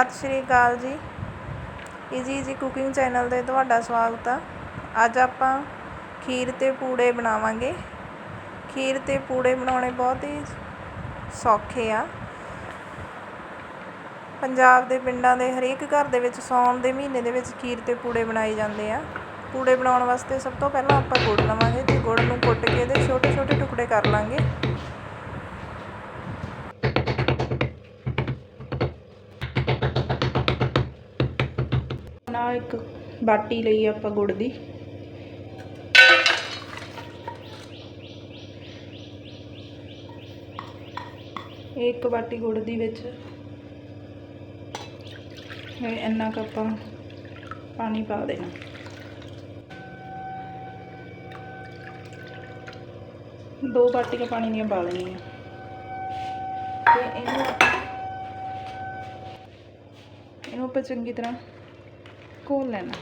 ਸਤਿ ਸ਼੍ਰੀ ਅਕਾਲ ਜੀ। Easy easy cooking channel ਤੇ ਤੁਹਾਡਾ ਸਵਾਗਤ ਆ। ਅੱਜ ਆਪਾਂ ਖੀਰ ਤੇ ਪੂੜੇ ਬਣਾਵਾਂਗੇ। ਖੀਰ ਤੇ ਪੂੜੇ ਬਣਾਉਣੇ ਬਹੁਤ ਹੀ ਸੌਖੇ ਆ। ਪੰਜਾਬ ਦੇ ਪਿੰਡਾਂ ਦੇ ਹਰੇਕ ਘਰ ਦੇ ਵਿੱਚ ਸਾਉਣ ਦੇ ਮਹੀਨੇ ਦੇ ਵਿੱਚ ਖੀਰ ਤੇ ਪੂੜੇ ਬਣਾਏ ਜਾਂਦੇ ਆ। ਪੂੜੇ ਬਣਾਉਣ ਵਾਸਤੇ ਸਭ ਤੋਂ ਪਹਿਲਾਂ ਆਪਾਂ ਗੁੜ ਲਵਾਂਗੇ। ਤੇ ਗੁੜ ਨੂੰ ਕੁੱਟ ਕੇ ਇਹਦੇ ਛੋਟੇ ਛੋਟੇ ਟੁਕੜੇ ਕਰ ਲਾਂਗੇ। ਨਾ ਇੱਕ ਬਾਟੀ ਲਈ ਆਪਾਂ ਗੁੜ ਦੀ। ਇੱਕ ਬਾਟੀ ਗੁੜ ਦੀ ਵਿੱਚ ਇਹ ਇੰਨਾ ਕੁ ਆਪਾਂ ਪਾਣੀ ਪਾ ਦੇਣਾ। ਦੋ ਬਾਟੀਆਂ ਪਾਣੀ ਦੀਆਂ ਪਾ ਲੈਣੀਆਂ ਤੇ ਇਹਨੂੰ ਇਹਨੂੰ ਆਪਾਂ ਚੰਗੀ ਤਰ੍ਹਾਂ ਖੋਲ ਲੈਣਾ।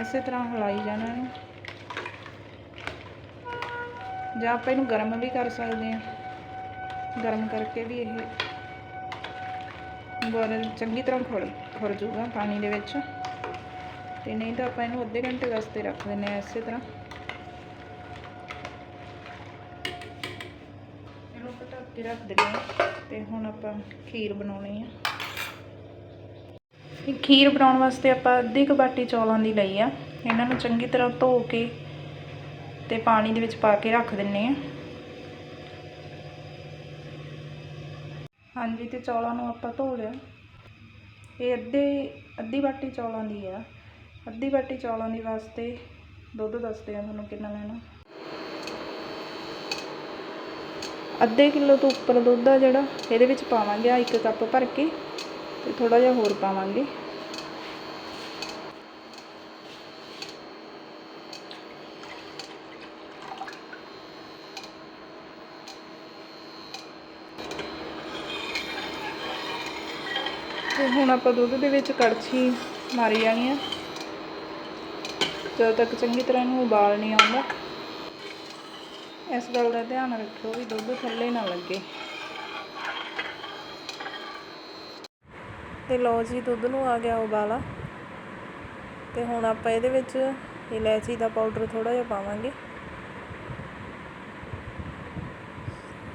ਇਸੇ ਤਰ੍ਹਾਂ ਹਲਾਈ ਜਾਣਾ ਇਹਨੂੰ। ਜਾਂ ਆਪਾਂ ਇਹਨੂੰ ਗਰਮ ਵੀ ਕਰ ਸਕਦੇ ਹਾਂ। ਗਰਮ ਕਰਕੇ ਵੀ ਇਹ ਬੋਰਲ ਚੰਗੀ ਤਰ੍ਹਾਂ ਖੁਰ ਖੁਰ ਜੂਗਾ ਪਾਣੀ ਦੇ ਵਿੱਚ। ਤੇ ਨਹੀਂ ਤਾਂ ਆਪਾਂ ਇਹਨੂੰ ਅੱਧੇ ਘੰਟੇ ਵਾਸਤੇ ਰੱਖ ਦਿੰਦੇ ਹਾਂ ਇਸੇ ਤਰ੍ਹਾਂ ਇਹਨੂੰ ਆਪਾਂ ਢੱਕ ਕੇ ਰੱਖ ਦਿੰਦੇ ਹਾਂ ਤੇ ਹੁਣ ਆਪਾਂ ਖੀਰ ਬਣਾਉਣੀ ਆ। ਖੀਰ ਬਣਾਉਣ ਵਾਸਤੇ ਆਪਾਂ ਅੱਧੀ ਕੁ ਬਾਟੀ ਚੌਲਾਂ ਦੀ ਲਈ ਆ। ਇਹਨਾਂ ਨੂੰ ਚੰਗੀ ਤਰ੍ਹਾਂ ਧੋ ਕੇ ਤੇ ਪਾਣੀ ਦੇ ਵਿੱਚ ਪਾ ਕੇ ਰੱਖ ਦਿੰਨੇ ਆ ਹਾਂਜੀ, ਤੇ ਚੌਲਾਂ ਨੂੰ ਆਪਾਂ ਧੋ ਲਿਆ। ਇਹ ਅੱਧੇ, ਅੱਧੀ ਬਾਟੀ ਚੌਲਾਂ ਦੀ ਆ। ਅੱਧੀ ਬਾਟੀ ਚੌਲਾਂ ਦੀ ਵਾਸਤੇ ਦੁੱਧ ਦੱਸਦੇ ਆ ਤੁਹਾਨੂੰ ਕਿੰਨਾ ਲੈਣਾ। ਅੱਧੇ ਕਿਲੋ ਤੋਂ ਉੱਪਰ ਦੁੱਧ ਆ ਜਿਹੜਾ, ਇਹਦੇ ਵਿੱਚ ਪਾਵਾਂਗੇ ਆ ਇੱਕ ਕੱਪ ਭਰ ਕੇ ਤੇ ਥੋੜਾ ਜਿਹਾ ਹੋਰ ਪਾਵਾਂਗੇ। ਤੇ ਹੁਣ ਆਪਾਂ ਦੁੱਧ ਦੇ ਵਿੱਚ ਕੜਛੀ ਮਾਰੀ ਜਾਣੀ ਆ। ਜਦੋਂ ਤੱਕ ਚੰਗੀ ਤਰ੍ਹਾਂ ਇਹਨੂੰ ਉਬਾਲ ਨਹੀਂ ਆਉਂਦਾ। ਇਸ ਗੱਲ ਦਾ ਧਿਆਨ ਰੱਖਿਓ ਵੀ ਦੁੱਧ ਥੱਲੇ ਨਾ ਲੱਗੇ। ਤੇ ਲਓ ਜੀ, ਦੁੱਧ ਨੂੰ ਆ ਗਿਆ ਉਬਾਲਾ। ਤੇ ਹੁਣ ਆਪਾਂ ਇਹਦੇ ਵਿੱਚ ਇਲਾਇਚੀ ਦਾ ਪਾਊਡਰ ਥੋੜਾ ਜਿਹਾ ਪਾਵਾਂਗੇ।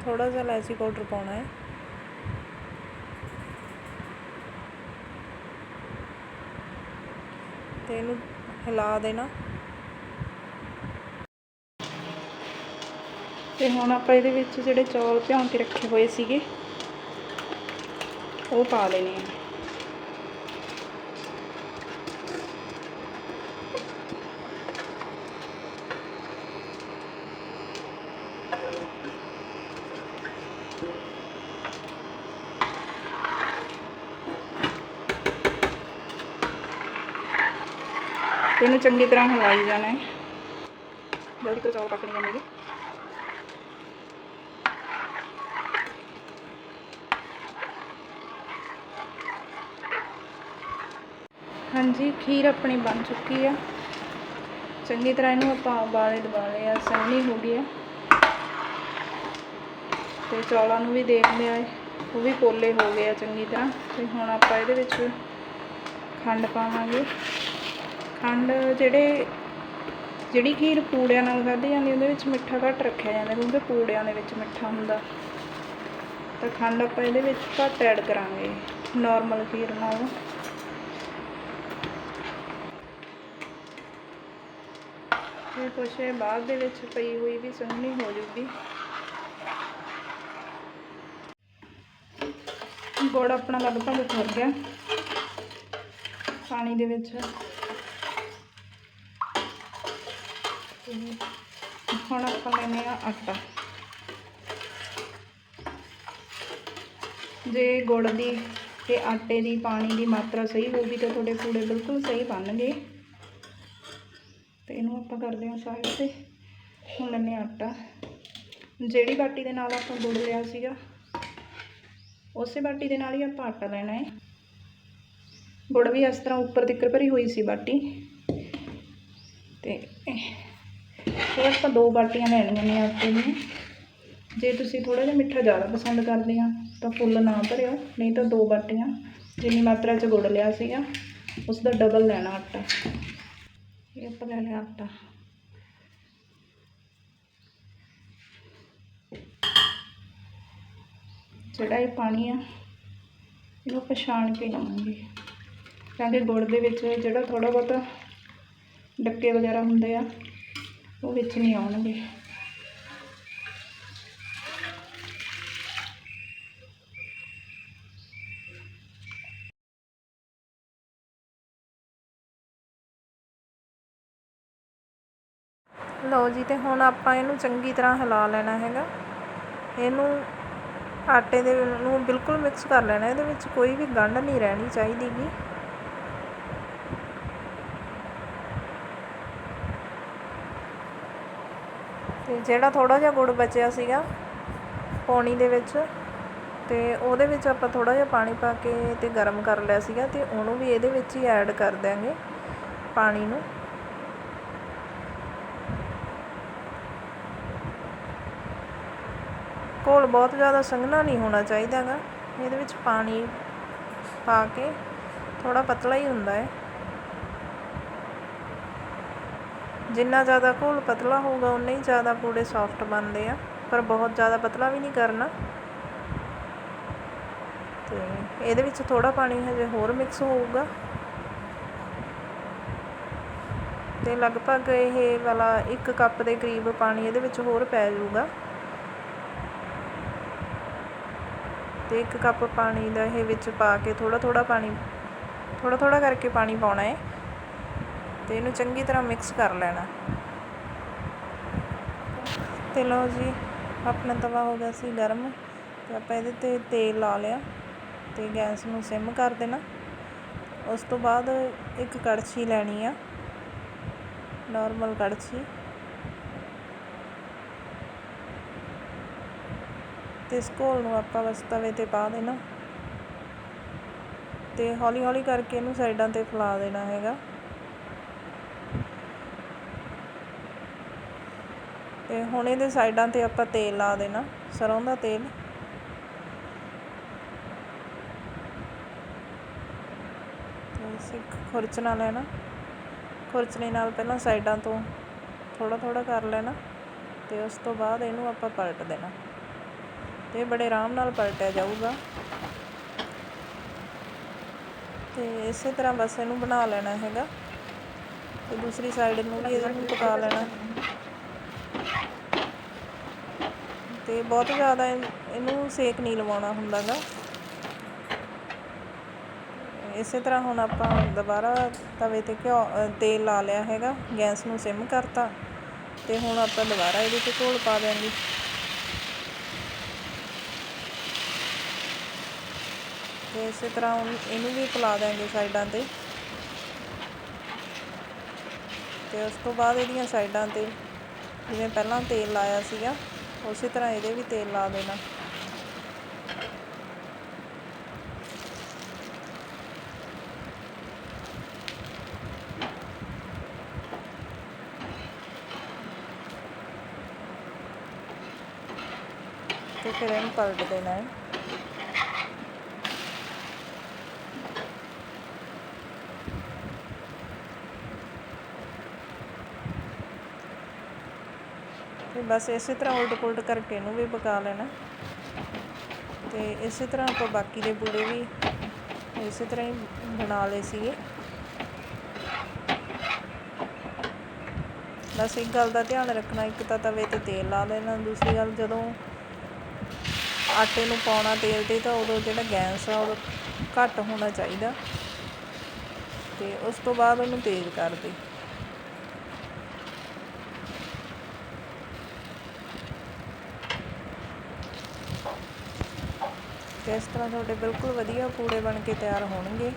ਥੋੜਾ ਜਿਹਾ ਇਲਾਇਚੀ ਪਾਊਡਰ ਪਾਉਣਾ ਹੈ। ਤੇ ਇਹਨੂੰ ਹਿਲਾ ਦੇਣਾ। ਤੇ ਹੁਣ ਆਪਾਂ ਇਹਦੇ ਵਿੱਚ ਜਿਹੜੇ ਚੌਲ ਭਿਉਂ ਕੇ ਰੱਖੇ ਹੋਏ ਸੀਗੇ, ਉਹ ਪਾ ਲੈਣੇ ਆ। ਤੇ ਇਹਨੂੰ ਚੰਗੀ ਤਰ੍ਹਾਂ ਹਿਲਾਈ ਜਾਣਾ ਹੈ। ਜਲਦੀ ਤੋਂ ਚੌਲ ਪੱਕ ਨਹੀਂ ਜਾਂਦੇ ਹਾਂਜੀ, ਖੀਰ ਆਪਣੀ ਬਣ ਚੁੱਕੀ ਆ। ਚੰਗੀ ਤਰ੍ਹਾਂ ਇਹਨੂੰ ਆਪਾਂ ਉਬਾਲੇ ਦਬਾਲੇ ਆ, ਸੋਹਣੀ ਹੋ ਗਈ ਆ। ਤੇ ਚੌਲਾਂ ਨੂੰ ਵੀ ਦੇਖਦੇ ਆ, ਉਹ ਵੀ ਪੋਲੇ ਹੋ ਗਏ ਆ ਚੰਗੀ ਤਰ੍ਹਾਂ। ਤੇ ਹੁਣ ਆਪਾਂ ਇਹਦੇ ਵਿੱਚ ਖੰਡ ਪਾਵਾਂਗੇ। ਖੰਡ ਜਿਹੜੇ, ਜਿਹੜੀ ਖੀਰ ਪੂੜਿਆਂ ਨਾਲ ਖਾਧੀ ਜਾਂਦੀ, ਉਹਦੇ ਵਿੱਚ ਮਿੱਠਾ ਘੱਟ ਰੱਖਿਆ ਜਾਂਦਾ, ਕਿਉਂਕਿ ਪੂੜਿਆਂ ਦੇ ਵਿੱਚ ਮਿੱਠਾ ਹੁੰਦਾ। ਤਾਂ ਖੰਡ ਆਪਾਂ ਇਹਦੇ ਵਿੱਚ ਘੱਟ ਐਡ ਕਰਾਂਗੇ ਨਾਰਮਲ ਖੀਰ ਨਾਲੋਂ। ਇਹ ਕੁਛ ਬਾਅਦ ਦੇ ਵਿੱਚ ਪਈ ਹੋਈ ਵੀ ਸੋਹਣੀ ਹੋ ਜੂਗੀ। ਗੁੜ ਆਪਣਾ ਲਗਭਗ ਖੁਰ ਗਿਆ। ਪਾਣੀ ਦੇ ਵਿੱਚ। ਹੁਣ ਆਪਾਂ ਲੈਨੇ ਆ ਆਟਾ। ਜੇ ਗੁੜ ਦੀ ਤੇ ਆਟੇ ਦੀ ਪਾਣੀ ਦੀ ਮਾਤਰਾ ਸਹੀ ਹੋਊਗੀ ਤਾਂ ਤੁਹਾਡੇ ਕੂੜੇ ਬਿਲਕੁਲ ਸਹੀ ਬਣਨਗੇ। ਇਹਨੂੰ ਆਪਾਂ ਕਰਦੇ ਹਾਂ ਸਾਈਡ ਤੇ। ਹੁਣ ਲੈਨੇ ਆਟਾ। ਜਿਹੜੀ ਬਾਟੀ ਦੇ ਨਾਲ ਆਪਾਂ ਗੁੜ ਲਿਆ ਸੀਗਾ, ਉਸੇ ਬਾਟੀ ਦੇ ਨਾਲ ਹੀ ਆਪਾਂ ਆਟਾ ਲੈਣਾ ਹੈ। ਗੁੜ ਵੀ ਇਸ ਤਰ੍ਹਾਂ ਉੱਪਰ ਤਿੱਕਰ ਭਰੀ ਹੋਈ ਸੀ ਬਾਟੀ। ਤੇ ਇਹ ਆਪਾਂ ਦੋ ਬਾਟੀਆਂ ਲੈਣੀਆਂ ਨੇ ਆਟੇ ਦੀਆਂ। ਜੇ ਤੁਸੀਂ ਥੋੜਾ ਜਿਹਾ ਮਿੱਠਾ ਜ਼ਿਆਦਾ ਪਸੰਦ ਕਰਦੇ ਆ ਤਾਂ ਫੁੱਲ ਨਾ ਭਰਿਓ, ਨਹੀਂ ਤਾਂ ਦੋ ਬਾਟੀਆਂ। ਜਿੰਨੀ ਮਾਤਰਾ 'ਚ ਗੁੜ ਲਿਆ ਸੀਗਾ ਉਸ ਦਾ ਡਬਲ ਲੈਣਾ ਆਟਾ। ਇਹ ਆਪਾਂ ਲੈ ਲਿਆ ਜਿਹੜਾ ਇਹ ਪਾਣੀ ਆ, ਇਹਨੂੰ ਪਛਾਣ ਛਾਣ ਕੇ ਲਵਾਂਗੇ। ਕਿਉਂਕਿ ਗੁੜ ਦੇ ਵਿੱਚ ਜਿਹੜਾ ਥੋੜਾ ਬਹੁਤਾ ਡੱਕੇ ਵਗੈਰਾ ਹੁੰਦੇ ਆ, ਉਹ ਵਿੱਚ ਨਹੀਂ ਆਉਣਗੇ। ਲਓ ਜੀ ਅਤੇ ਹੁਣ ਆਪਾਂ ਇਹਨੂੰ ਚੰਗੀ ਤਰ੍ਹਾਂ ਹਿਲਾ ਲੈਣਾ ਹੈਗਾ। ਇਹਨੂੰ ਆਟੇ ਦੇ ਨੂੰ ਬਿਲਕੁਲ ਮਿਕਸ ਕਰ ਲੈਣਾ, ਇਹਦੇ ਵਿੱਚ ਕੋਈ ਵੀ ਗੰਢ ਨਹੀਂ ਰਹਿਣੀ ਚਾਹੀਦੀ ਗੀ ਤੇ ਜਿਹੜਾ ਥੋੜਾ ਜਿਹਾ ਗੁੜ ਬਚਿਆ ਸੀਗਾ ਪੌਣੀ ਦੇ ਵਿੱਚ, ਤੇ ਉਹਦੇ ਵਿੱਚ ਆਪਾਂ ਥੋੜਾ ਜਿਹਾ ਪਾਣੀ ਪਾ ਕੇ ਤੇ ਗਰਮ ਕਰ ਲਿਆ ਸੀਗਾ, ਤੇ ਉਹਨੂੰ ਵੀ ਇਹਦੇ ਵਿੱਚ ਹੀ ਐਡ ਕਰ ਦਿਆਂਗੇ ਪਾਣੀ ਨੂੰ। ਘੋਲ ਬਹੁਤ ਜ਼ਿਆਦਾ ਸੰਘਣਾ ਨਹੀਂ ਹੋਣਾ ਚਾਹੀਦਾ ਗਾ ਇਹਦੇ ਵਿੱਚ ਪਾਣੀ ਪਾ ਕੇ ਥੋੜਾ ਪਤਲਾ ਹੀ ਹੁੰਦਾ ਹੈ। ਜਿੰਨਾ ਜ਼ਿਆਦਾ ਘੋਲ ਪਤਲਾ ਹੋਊਗਾ ਉਨਾ ਹੀ ਜ਼ਿਆਦਾ ਪੂੜੇ ਸੌਫਟ ਬਣਦੇ ਆ। ਪਰ ਬਹੁਤ ਜ਼ਿਆਦਾ ਪਤਲਾ ਵੀ ਨਹੀਂ ਕਰਨਾ। ਤੇ ਇਹਦੇ ਵਿੱਚ ਥੋੜਾ ਪਾਣੀ ਹਜੇ ਹੋਰ ਮਿਕਸ ਹੋਊਗਾ। ਤੇ ਲਗਭਗ ਇਹ ਵਾਲਾ 1 ਕੱਪ ਦੇ ਕਰੀਬ ਪਾਣੀ ਇਹਦੇ ਵਿੱਚ ਹੋਰ ਪੈ ਜਾਊਗਾ। ਅਤੇ ਇੱਕ ਕੱਪ ਪਾਣੀ ਦਾ ਇਹ ਵਿੱਚ ਪਾ ਕੇ ਥੋੜ੍ਹਾ ਥੋੜ੍ਹਾ ਪਾਣੀ, ਥੋੜ੍ਹਾ ਥੋੜ੍ਹਾ ਕਰਕੇ ਪਾਣੀ ਪਾਉਣਾ ਹੈ ਅਤੇ ਇਹਨੂੰ ਚੰਗੀ ਤਰ੍ਹਾਂ ਮਿਕਸ ਕਰ ਲੈਣਾ। ਤੇ ਲਓ ਜੀ, ਆਪਣਾ ਤਵਾ ਹੋ ਗਿਆ ਸੀ ਗਰਮ ਅਤੇ ਆਪਾਂ ਇਹਦੇ ਤੇ ਤੇਲ ਲਾ ਲਿਆ ਅਤੇ ਗੈਸ ਨੂੰ ਸਿਮ ਕਰ ਦੇਣਾ। ਉਸ ਤੋਂ ਬਾਅਦ ਇੱਕ ਕੜਛੀ ਲੈਣੀ ਆ ਨਾਰਮਲ ਕੜਛੀ। ਤੇ ਇਸ ਘੋਲ ਨੂੰ ਆਪਾਂ ਬਸ ਤਵੇ ਤੇ ਪਾ ਦੇਣਾ। ਤੇ ਹੌਲੀ ਹੌਲੀ ਕਰਕੇ ਇਹਨੂੰ ਸਾਈਡਾਂ ਤੇ ਫੈਲਾ ਦੇਣਾ ਹੈਗਾ। ਤੇ ਹੁਣ ਇਹਦੇ ਸਾਈਡਾਂ ਤੇ ਆਪਾਂ ਤੇਲ ਲਾ ਦੇਣਾ, ਸਰੋਂ ਦਾ ਤੇਲ। ਸਿੱਖ ਖੁਰਚਣਾ ਲੈਣਾ। ਖੁਰਚਣੇ ਨਾਲ ਪਹਿਲਾਂ ਸਾਈਡਾਂ ਤੋਂ ਥੋੜਾ ਥੋੜਾ ਕਰ ਲੈਣਾ। ਤੇ ਉਸ ਤੋਂ ਬਾਅਦ ਇਹਨੂੰ ਆਪਾਂ ਪਲਟ ਦੇਣਾ। ਤੇ ਬੜੇ ਆਰਾਮ ਨਾਲ ਪਲਟਿਆ ਜਾਊਗਾ। ਤੇ ਇਸੇ ਤਰ੍ਹਾਂ ਬਸ ਇਹਨੂੰ ਬਣਾ ਲੈਣਾ ਹੈਗਾ। ਤੇ ਦੂਸਰੀ ਸਾਈਡ ਨੂੰ ਵੀ ਇਹਨੂੰ ਪਕਾ ਲੈਣਾ। ਤੇ ਬਹੁਤ ਜ਼ਿਆਦਾ ਇਹਨੂੰ ਸੇਕ ਨਹੀਂ ਲਵਾਉਣਾ ਹੁੰਦਾਗਾ। ਇਸੇ ਤਰ੍ਹਾਂ ਹੁਣ ਆਪਾਂ ਦੁਬਾਰਾ ਤਵੇ ਤੇ ਘਿਓ ਤੇਲ ਲਾ ਲਿਆ ਹੈਗਾ। ਗੈਸ ਨੂੰ ਸਿਮ ਕਰਤਾ। ਤੇ ਹੁਣ ਆਪਾਂ ਦੁਬਾਰਾ ਇਹਦੇ ਤੇ ਘੋਲ ਪਾ ਦਿਆਂਗੇ। ਤੇ ਇਸੇ ਤਰ੍ਹਾਂ ਇਹਨੂੰ ਵੀ ਪਲਾ ਦਾਂਗੇ ਸਾਈਡਾਂ ਤੇ। ਤੇ ਉਸ ਤੋਂ ਬਾਅਦ ਇਹਦੀਆਂ ਸਾਈਡਾਂ ਤੇ ਜਿਵੇਂ ਪਹਿਲਾਂ ਤੇਲ ਲਾਇਆ ਸੀਗਾ, ਉਸੇ ਤਰ੍ਹਾਂ ਇਹਦੇ ਵੀ ਤੇਲ ਲਾ ਦੇਣਾ। ਤੇ ਫਿਰ ਇਹਨੂੰ ਪਲਟ ਦੇਣਾ ਹੈ। ਤੇ ਬਸ ਇਸੇ ਤਰ੍ਹਾਂ ਉਲਟ ਪੁਲਟ ਕਰਕੇ ਇਹਨੂੰ ਵੀ ਪਕਾ ਲੈਣਾ। ਤੇ ਇਸੇ ਤਰ੍ਹਾਂ ਆਪਾਂ ਬਾਕੀ ਦੇ ਪੂੜੇ ਵੀ ਇਸੇ ਤਰ੍ਹਾਂ ਹੀ ਬਣਾ ਲਏ ਸੀਗੇ। ਬਸ ਇੱਕ ਗੱਲ ਦਾ ਧਿਆਨ ਰੱਖਣਾ, ਇੱਕ ਤਾਂ ਤਵੇ ਤੇ ਤੇਲ ਲਾ ਲੈਣਾ, ਦੂਸਰੀ ਗੱਲ ਜਦੋਂ ਆਟੇ ਨੂੰ ਪਾਉਣਾ ਤੇਲ ਤੇ ਤਾਂ ਉਦੋਂ ਜਿਹੜਾ ਗੈਸ ਆ ਉਹ ਘੱਟ ਹੋਣਾ ਚਾਹੀਦਾ। ਤੇ ਉਸ ਤੋਂ ਬਾਅਦ ਉਹਨੂੰ ਤੇਜ਼ ਕਰ ਦੇ। ਤੇ ਇਸ ਤਰ੍ਹਾਂ ਤੁਹਾਡੇ ਬਿਲਕੁਲ ਵਧੀਆ ਪੂੜੇ ਬਣ ਕੇ ਤਿਆਰ ਹੋਣਗੇ।